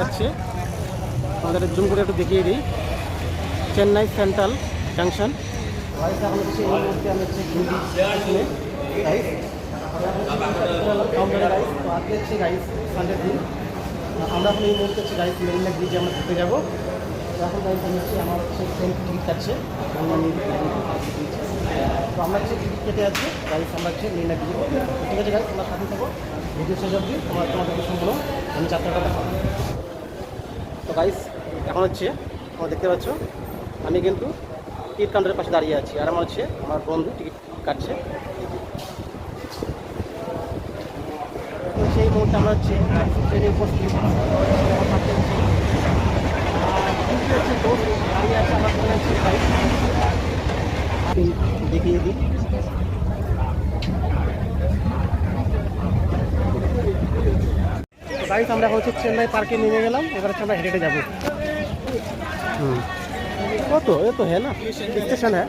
যাচ্ছে। আমাদের জুম করে একটু দেখিয়ে দিই। Chennai central junction. আমরা এখন এই মুহূর্তে হচ্ছে গাইস মেরিনা ব্রিজে আমরা ঘুরতে যাব। এখন গাইস আমি হচ্ছে আমার হচ্ছে ট্রেন টিকিট কাটছে। তো আমরা হচ্ছে টিকিট কেটে আছি গাইস আমরা হচ্ছে মেরিনা ঠিক আছে গাইস আমরা সাথে থাকো। ভিডিও শেষ অবধি, তোমার সম্পূর্ণ আমি যাত্রাটা দেখাবো। তো গাইস এখন হচ্ছে, তোমরা দেখতে পাচ্ছ, আমি কিন্তু টিকিট কাউন্টারের পাশে দাঁড়িয়ে আছি। আর আমার হচ্ছে, আমার বন্ধু টিকিট কাটছে। সেই মুহূর্তে আমরা হচ্ছে, ট্রেনে উপস্থিত। দেখিয়ে পাশে হচ্ছে, আহ, দ্বিতীয় হচ্ছে দোস্ত দাঁড়িয়ে আছে আমার সঙ্গে হচ্ছে গাইস আমি দেখিয়ে দিই গাইস আমরা হচ্ছে চেন্নাই পার্কে নেমে গেলাম, এবার হচ্ছে আমরা হেঁটে যাব। হুম। কত এ তো হ্যাঁ না, স্টেশন হ্যাঁ।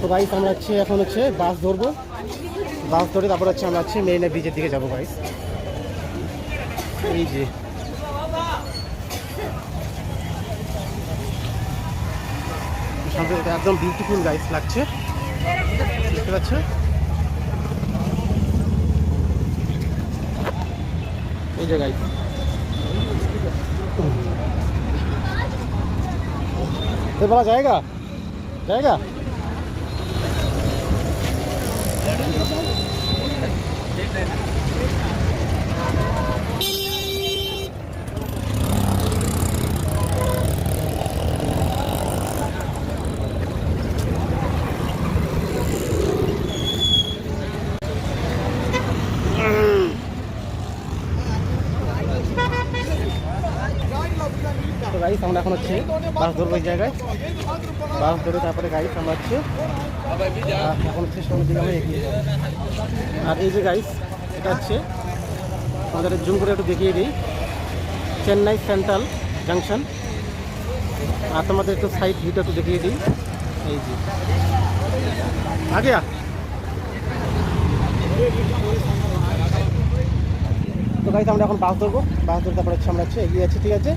তো গাইস আমরা হচ্ছে এখন হচ্ছে বাস ধরবো। বাস ধরে তারপর হচ্ছে আমরা হচ্ছে মেরিনা ব্রিজের দিকে যাব গাইস এই যে। একদম বিউটিফুল গাইস লাগছে। দেখতে পাচ্ছ? এই যে গাইস ये बड़ा जाएगा जाएगा তো গাইস আমরা এখন হচ্ছে বাস ধরবো এই জায়গায়। বাস ধরে তারপরে গাইস আমরা হচ্ছে এখন হচ্ছে সামনের দিকে আমরা এগিয়ে আর এই যে গাইস এটা হচ্ছে আমাদের জুম করে একটু দেখিয়ে দিই। Chennai central junction. আর তোমাদের একটু সাইড ভিউটা একটু দেখিয়ে দিই। এই যে। আগে তো গাইস আমরা এখন বাস ধরবো। বাস ধরে তারপরে হচ্ছে আমরা হচ্ছে এগিয়ে আছি, ঠিক আছে?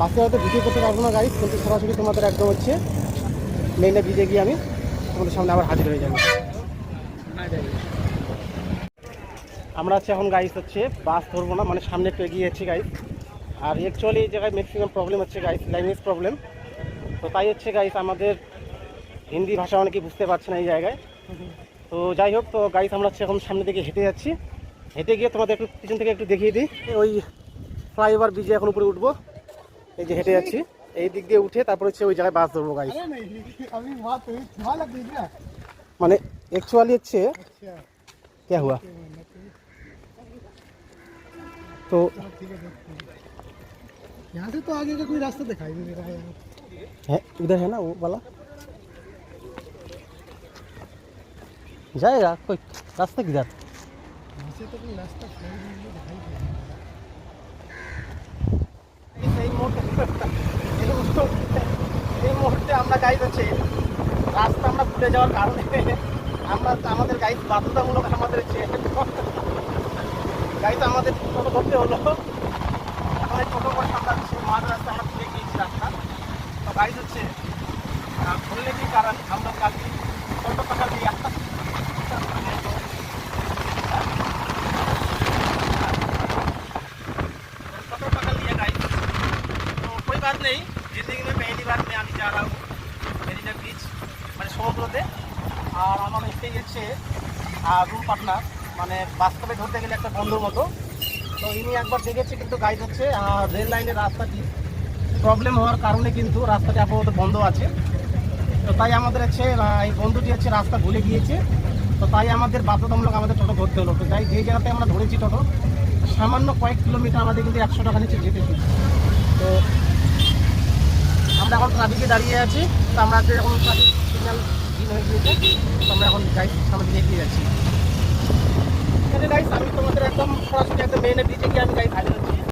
বাসে হয়তো ভিডিও করতে পারব না গাড়ি কিন্তু সরাসরি তোমাদের একদম হচ্ছে মেইনে ব্রিজে গিয়ে আমি তোমাদের সামনে আবার হাজির হয়ে যাব। আমরা হচ্ছে এখন গাইস হচ্ছে বাস ধরবো না মানে সামনে একটু এগিয়ে যাচ্ছি গাইস আর অ্যাকচুয়ালি এই জায়গায় ম্যাক্সিমাম প্রবলেম হচ্ছে গাইস ল্যাঙ্গুয়েজ প্রবলেম তো তাই হচ্ছে গাইস আমাদের হিন্দি ভাষা অনেকেই বুঝতে পারছে না এই জায়গায়। তো যাই হোক, তো গাইস আমরা হচ্ছে এখন সামনে দিকে হেঁটে যাচ্ছি। হেঁটে গিয়ে তোমাদের একটু পিছন থেকে একটু দেখিয়ে দিই। ওই ফ্লাইওভার ব্রিজে এখন উপরে উঠবো। এই যে হেঁটে যাচ্ছি এই দিক দিয়ে উঠে তারপর হচ্ছে ওই জায়গায় বাস ধরবো গাইস अरे नहीं अभी वहाँ पे वहाँ लग गई क्या মানে অ্যাকচুয়ালি হচ্ছে अच्छा क्या हुआ तो ठीक है देखते हैं। यहाँ से तो आगे का कोई रास्ता दिखाई नहीं दे रहा है यार है उधर है ना वो वाला जाएगा कोई रास्ता किधर यहाँ से तो कोई रास्ता कोई नहीं दिखाई এই মুহূর্তে আমরা গাইড হচ্ছে। রাস্তা আমরা ভুলে যাওয়ার কারণে আমরা আমাদের গাইড বাধ্যতামূলক আমাদের গাইড আমাদের টোটো করতে হলো। এখন ছোটো করে আমরা মাঝ রাস্তা আমরা ভুলে গিয়েছি রাস্তা। তো গাইড হচ্ছে ভুললে কি কারণ? नहीं जिंदगी में पहली बार मैं आने जा रहा हूँ মেরিনা বিচ মানে সমুদ্রতে আর আমার এসে গেছে রুম পার্টনার মানে বাস্তবে ধরতে গেলে একটা বন্ধুর মতো তো ইনি একবার দেখেছে কিন্তু গাইড হচ্ছে আহ, রেল লাইনের রাস্তাটি প্রবলেম হওয়ার কারণে কিন্তু রাস্তাটি আপাতত বন্ধ আছে তো তাই আমাদের হচ্ছে আহ, এই বন্ধুটি হচ্ছে রাস্তা ভুলে গিয়েছে তো তাই আমাদের বাধ্যতামূলক আমাদের টোটো ধরতে হলো তো তাই যে জায়গাতে আমরা ধরেছি টোটো সামান্য কয়েক কিলোমিটার আমাদের কিন্তু একশো টাকা নিচে যেতে হচ্ছে তো এখন ট্রাফিকে দাঁড়িয়ে আছি। তো আমরা এখন ট্রাফিক আমরা এখন গাইড সামনে এগিয়ে যাচ্ছি। এখানে গাইস আমি তোমাদের একদম সরাসরি একদম মেনে ব্রিজে গিয়ে আমি গাইড হাজির